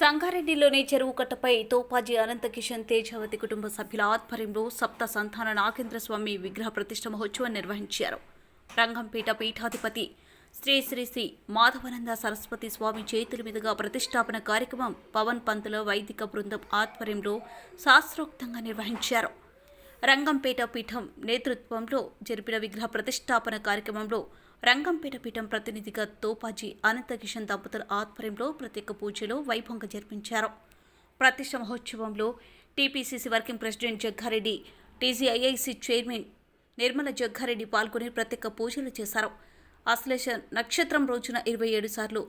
సంగారెడ్డిలోని చెరువు కట్టపై తోపాజీ అనంత కిషన్ తేజావతి కుటుంబ సభ్యుల ఆధ్వర్యంలో సప్త సంతాన నాగేంద్ర స్వామి విగ్రహ ప్రతిష్ఠ మహోత్సవం నిర్వహించారు. రంగంపేట పీఠాధిపతి శ్రీ శ్రీ శ్రీ మాధవనంద సరస్వతి స్వామి చేతుల మీదుగా ప్రతిష్టాపన కార్యక్రమం పవన్ పంతుల వైదిక బృందం ఆధ్వర్యంలో శాస్త్రోక్తంగా నిర్వహించారు. రంగంపేట పీఠం నేతృత్వంలో జరిపిన విగ్రహ ప్రతిష్టాపన కార్యక్రమంలో రంగంపేట పీఠం ప్రతినిధిగా తోపాజీ అనంతకిషన్ దంపతుల ఆధ్వర్యంలో ప్రత్యేక పూజలు వైభవంగా జరిపించారు. ప్రతిష్ట మహోత్సవంలో TPCC working president Jaggareddy TGIIC chairman Nirmala Jaggareddy పాల్గొని ప్రత్యేక పూజలు చేశారు. అశ్లేష నక్షత్రం రోజున ఇరవై ఏడు సార్లు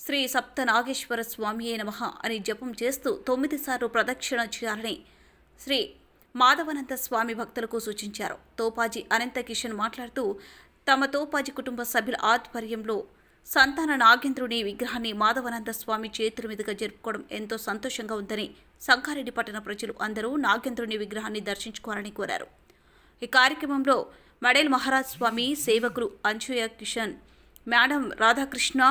శ్రీ సప్త నాగేశ్వర స్వామియే నమః అని జపం చేస్తూ తొమ్మిది సార్లు ప్రదక్షిణ చేయాలని శ్రీ మాధవనంద స్వామి భక్తులకు సూచించారు. తోపాజీ అనంత కిషన్ మాట్లాడుతూ తమ తోపాజి కుటుంబ సభ్యుల ఆధ్వర్యంలో సంతాన నాగేంద్రుని విగ్రహాన్ని మాధవనంద స్వామి చేతుల మీదుగా జరుపుకోవడం ఎంతో సంతోషంగా ఉందని సంగారెడ్డి పట్టణ ప్రజలు అందరూ నాగేంద్రుని విగ్రహాన్ని దర్శించుకోవాలని కోరారు. ఈ కార్యక్రమంలో మడేల్ మహారాజ్ స్వామి సేవకులు అంజుయ కిషన్ మేడం రాధాకృష్ణ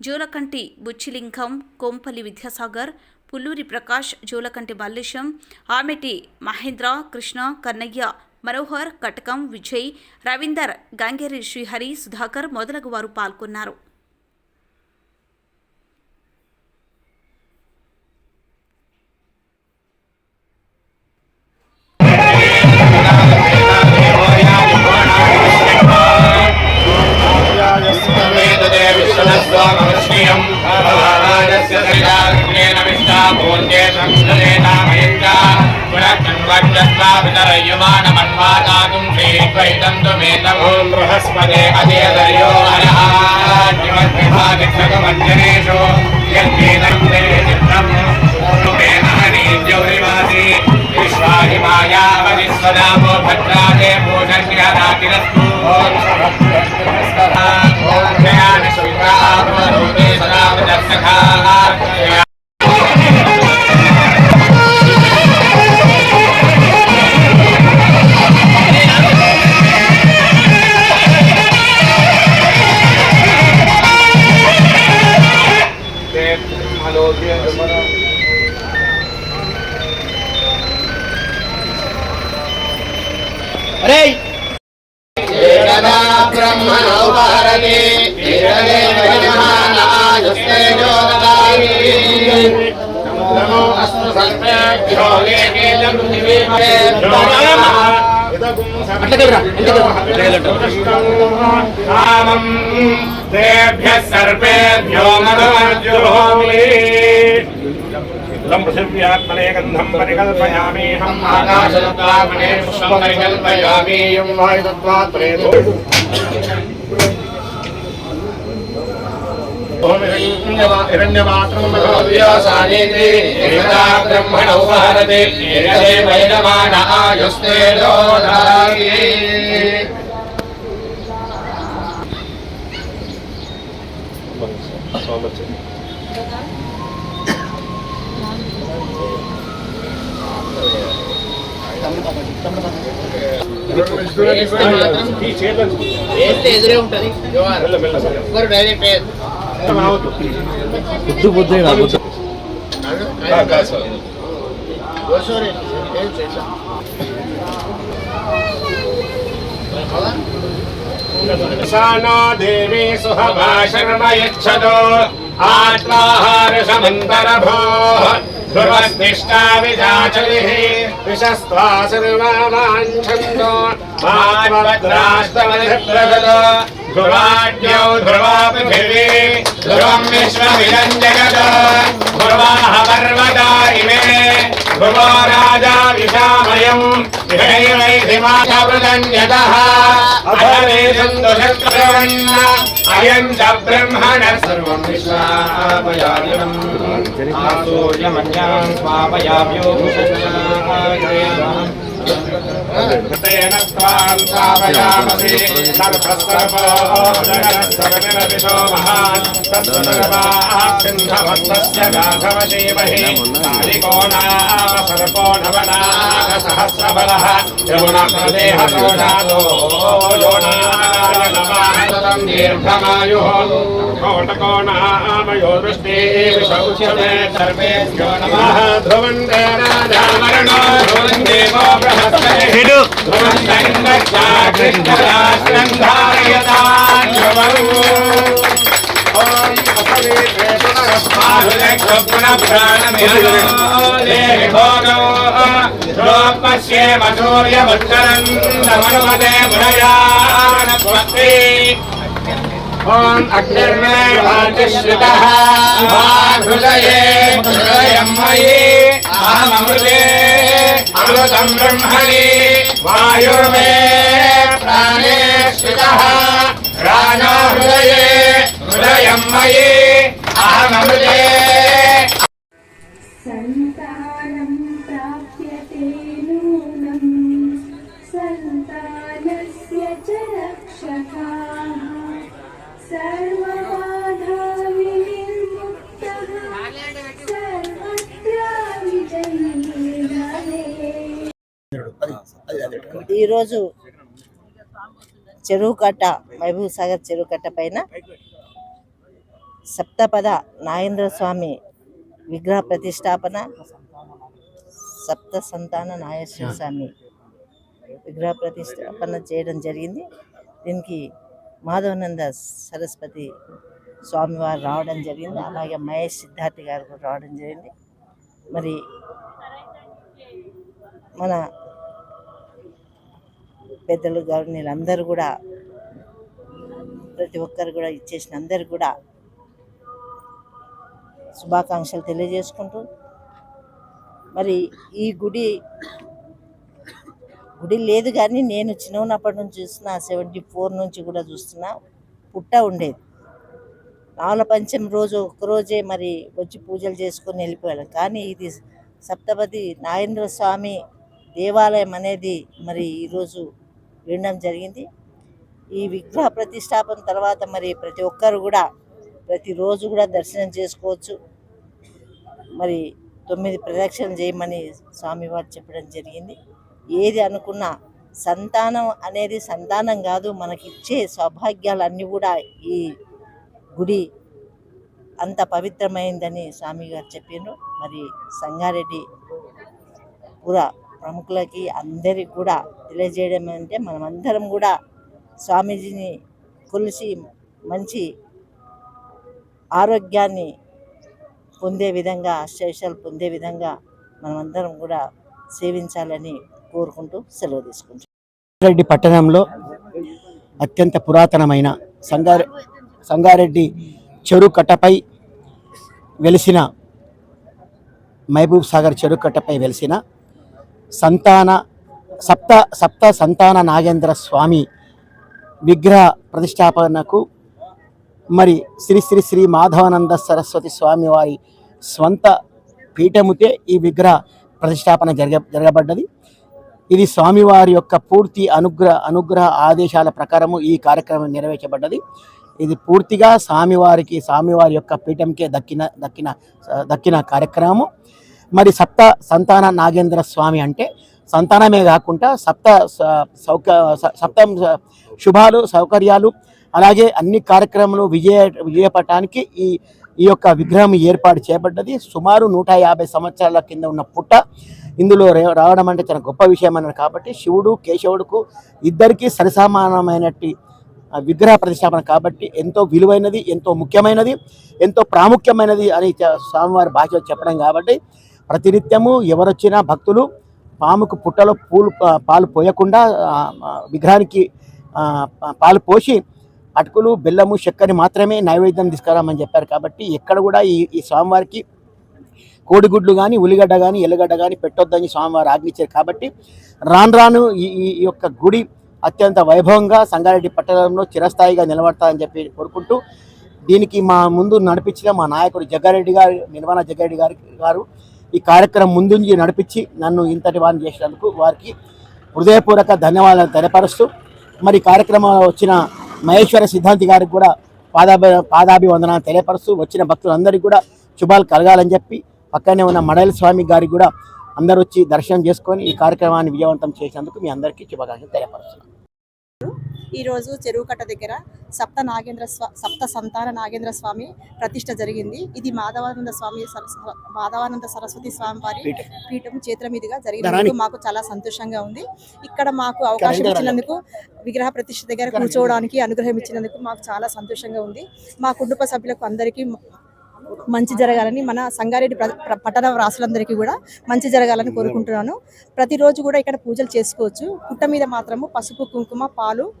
జూలకంటి బుచ్చిలింగం కొంపల్లి విద్యాసాగర్ పుల్లూరి ప్రకాష్ జూలకంటి మల్లేశం ఆమెటి మహేంద్ర కృష్ణ కన్నయ్య మనోహర్ కటకం విజయ్ రవీందర్ గంగేరి శ్రీహరి సుధాకర్ మొదలగు వారు పాల్గొన్నారు బృహస్పదే అదేదర్యో అరహాజనేషు విశ్వాహి మాయావవిశ్వనామో భద్రాదే భూషణ్యరాతిరస్తు तेभ्यः सर्वेभ्यो मधुमर्जुहोमि पृथिव्यात्मने गन्धं परिकल्पयामीहम् आकाशतत्त्वात्मने पुष्पं परिकल्पयामि यं బ్రహ్మణౌ భారతి వైరమాణ ఆయుస్తే ఎదురే ఉంటది. డైరెక్ట్ బుద్ధు బుద్ధి రా బుద్ధు ఓసోరి, ఏం చేశా? सानो देवी सुहभाषणमयच्छतो आत्माहारसमन्तरभोः ध्रुवस्तिष्ठा विजाचलिः विशस्त्वा सर्वमाञ्छन्दो मात्मद्राष्टमनिप्रगतो ध्रुवाड्यौ ध्रुवो राजा विशामयम् इहैवैधिमाथवृदन्यतः अथवेदन्तु शक्रवन्न अयम् च ब्रह्मणः सर्वम् विश्वापयामिनम् आसूर्यमन्यान् स्वापयाम्यो तेन त्वां स्थापयामसि सर्वस्सर्वो जगत्सर्वनिरपिशो महान् तत्सर्वासिन्धवत्तस्य गाधवशीमहि कालिको नाम सर्पो नवनागसहस्रबलः यमुनप्रदेहतो जातो योनाय नमः दीर्घमायुः कोटकोणामयो दृष्टे विशौच्यते सर्वेभ्यो नमः ध्रुवन्ते राजामरणो ध्रुवन् देवो बृहस्पतिः ध्रुवन् दैन्दक्षाकृष्णराष्ट्रम् प्रेतुनरस्माहुलक्षुप्नप्राणमयश्ये वसूर्यमुत्तरम् नमनुमते मुनयानस्वस्ति ॐ अग्निर्मे वाचश्रितः हृदये हृदयं मयि अहमृते अमृतं ब्रह्मणि वायुर्मे प्राणे श्रितः प्राणो हृदये हृदयं मयि अहमृते ఈరోజు చెరువు కట్ట మహబూబ్ సాగర్ చెరువు కట్ట పైన సప్తపద నాగేంద్ర స్వామి విగ్రహ ప్రతిష్టాపన సప్త సంతాన నాగేశ్వర స్వామి విగ్రహ ప్రతిష్టాపన చేయడం జరిగింది. దీనికి మాధవనంద సరస్వతి స్వామివారు రావడం జరిగింది. అలాగే మహేష్ సిద్ధార్థి గారు కూడా రావడం జరిగింది. మరి మన పెద్దలు గవర్నీలు అందరూ కూడా ప్రతి ఒక్కరు కూడా ఇచ్చేసిన అందరు కూడా శుభాకాంక్షలు తెలియజేసుకుంటూ మరి ఈ గుడి గుడి లేదు కానీ నేను చిన్నప్పటి నుంచి చూస్తున్నా సెవెంటీ ఫోర్ నుంచి కూడా చూస్తున్నా పుట్ట ఉండేది. నావల పంచం రోజు ఒక్కరోజే మరి వచ్చి పూజలు చేసుకొని వెళ్ళిపోయాను. కానీ ఇది సప్తపది నాగేంద్ర స్వామి దేవాలయం అనేది మరి ఈరోజు వినడం జరిగింది. ఈ విగ్రహ ప్రతిష్టాపన తర్వాత మరి ప్రతి ఒక్కరు కూడా ప్రతిరోజు కూడా దర్శనం చేసుకోవచ్చు. మరి తొమ్మిది ప్రదక్షిణలు చేయమని స్వామివారు చెప్పడం జరిగింది. ఏది అనుకున్నా సంతానం అనేది సంతానం కాదు మనకిచ్చే సౌభాగ్యాలన్నీ కూడా ఈ గుడి అంత పవిత్రమైందని స్వామి గారు చెప్పిండ్రు మరి సంగారెడ్డి పుర ప్రముఖులకి అందరికి కూడా తెలియజేయడం అంటే మనమందరం కూడా స్వామీజీని కొలిసి మంచి ఆరోగ్యాన్ని పొందే విధంగా అష్టైషాలు పొందే విధంగా మనమందరం కూడా సేవించాలని కోరుకుంటూ సెలవు తీసుకుంటాం సంగారెడ్డి పట్టణంలో అత్యంత పురాతనమైన సంగారె సంగారెడ్డి చెరుకట్టపై వెలిసిన మహబూబ్ సాగర్ చెరుకట్టపై వెలిసిన సంతాన సప్త సప్త సంతాన నాగేంద్ర స్వామి విగ్రహ ప్రతిష్టాపనకు మరి శ్రీ శ్రీ శ్రీ మాధవానంద సరస్వతి స్వామి వారి స్వంత పీఠముతే ఈ విగ్రహ ప్రతిష్టాపన జరగ జరగబడ్డది. ఇది స్వామివారి యొక్క పూర్తి అనుగ్రహ అనుగ్రహ ఆదేశాల ప్రకారము ఈ కార్యక్రమం నెరవేర్చబడ్డది ఇది పూర్తిగా స్వామివారికి స్వామివారి యొక్క పీఠంకే దక్కిన దక్కిన దక్కిన కార్యక్రమము. మరి సప్త సంతాన నాగేంద్ర స్వామి అంటే సంతానమే కాకుండా సప్త స- సౌక సప్తం సప్త శుభాలు సౌకర్యాలు అలాగే అన్ని కార్యక్రమాలు విజయ విజయపటానికి ఈ ఈ యొక్క విగ్రహం ఏర్పాటు చేయబడ్డది. సుమారు నూట యాభై సంవత్సరాల కింద ఉన్న పుట్ట ఇందులో రావడం అంటే చాలా గొప్ప విషయం అన్నారు కాబట్టి శివుడు కేశవుడుకు ఇద్దరికీ సరిసమానమైనట్టు విగ్రహ ప్రతిష్టాపన కాబట్టి ఎంతో విలువైనది ఎంతో ముఖ్యమైనది ఎంతో ప్రాముఖ్యమైనది అని స్వామివారి భాష చెప్పడం కాబట్టి ప్రతినిత్యము ఎవరొచ్చినా భక్తులు పాముకు పుట్టలో పూలు పాలు పోయకుండా విగ్రహానికి పాలు పోసి అటుకులు బెల్లము చక్కెర మాత్రమే నైవేద్యం తీసుకురామని చెప్పారు. కాబట్టి ఎక్కడ కూడా ఈ ఈ స్వామివారికి కోడిగుడ్లు కానీ ఉల్లిగడ్డ కానీ ఎల్లిగడ్డ కానీ పెట్టొద్దని స్వామివారు ఆజ్ఞించారు. కాబట్టి రాను రాను ఈ ఈ యొక్క గుడి అత్యంత వైభవంగా సంగారెడ్డి పట్టణంలో చిరస్థాయిగా నిలబడతాయని చెప్పి కోరుకుంటూ దీనికి మా ముందు నడిపించిన మా నాయకుడు జగ్గారెడ్డి గారు నిర్మాణ జగ్గారెడ్డి గారి గారు ఈ కార్యక్రమం ముందుంచి నడిపించి నన్ను ఇంతటి వారిని చేసినందుకు వారికి హృదయపూర్వక ధన్యవాదాలు తెలియపరుస్తూ మరి కార్యక్రమంలో వచ్చిన మహేశ్వర సిద్ధాంతి గారికి కూడా పాదాభి పాదాభివందనాలు తెలియపరుస్తూ వచ్చిన భక్తులందరికీ కూడా శుభాలు కలగాలని చెప్పి పక్కనే ఉన్న మడల స్వామి గారికి కూడా అందరూ వచ్చి దర్శనం చేసుకొని ఈ కార్యక్రమాన్ని విజయవంతం చేసినందుకు మీ అందరికీ శుభాకాంక్షలు తెలియపరుస్తున్నాను. ఈరోజు చెరువు కట్ట దగ్గర సప్త నాగేంద్ర స్వా సప్త సంతాన నాగేంద్ర స్వామి ప్రతిష్ట జరిగింది ఇది మాధవానంద స్వామి మాధవానంద సరస్వతి స్వామి వారి పీఠం. చేతుల మీదుగా. జరిగినందుకు మాకు చాలా సంతోషంగా ఉంది ఇక్కడ మాకు అవకాశం ఇచ్చినందుకు విగ్రహ ప్రతిష్ఠ దగ్గర కూర్చోవడానికి అనుగ్రహం ఇచ్చినందుకు మాకు చాలా సంతోషంగా ఉంది మా కుటుంబ సభ్యులకు అందరికీ మంచి జరగాలని మన సంగారెడ్డి ప్ర- పట్టణ రాసులందరికీ కూడా మంచి జరగాలని కోరుకుంటున్నాను. ప్రతిరోజు కూడా ఇక్కడ పూజలు చేసుకోవచ్చు. పుట్ట మీద మాత్రము పసుపు కుంకుమ పాలు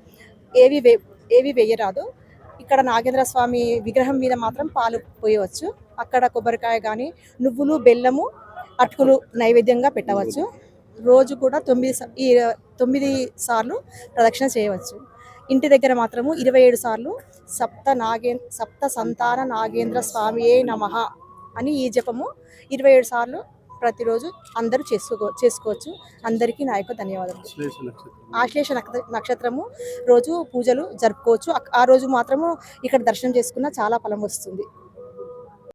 ఏవి వే ఏవి వేయరాదు. ఇక్కడ నాగేంద్ర స్వామి విగ్రహం మీద మాత్రం పాలు పోయవచ్చు. అక్కడ కొబ్బరికాయ కానీ నువ్వులు బెల్లము అటుకులు నైవేద్యంగా పెట్టవచ్చు. రోజు కూడా తొమ్మిది ఈ తొమ్మిది సార్లు ప్రదక్షిణ చేయవచ్చు. ఇంటి దగ్గర మాత్రము ఇరవై ఏడు సార్లు సప్త నాగే సప్త సంతాన నాగేంద్ర స్వామియే నమః అని ఈ జపము ఇరవై ఏడు సార్లు ప్రతిరోజు అందరూ చేసుకో చేసుకోవచ్చు. అందరికీ నా యొక్క ధన్యవాదాలు ఆశ్లేష నక్ష- నక్షత్రము రోజు పూజలు జరుపుకోవచ్చు. ఆ రోజు మాత్రము ఇక్కడ దర్శనం చేసుకున్న చాలా ఫలం వస్తుంది.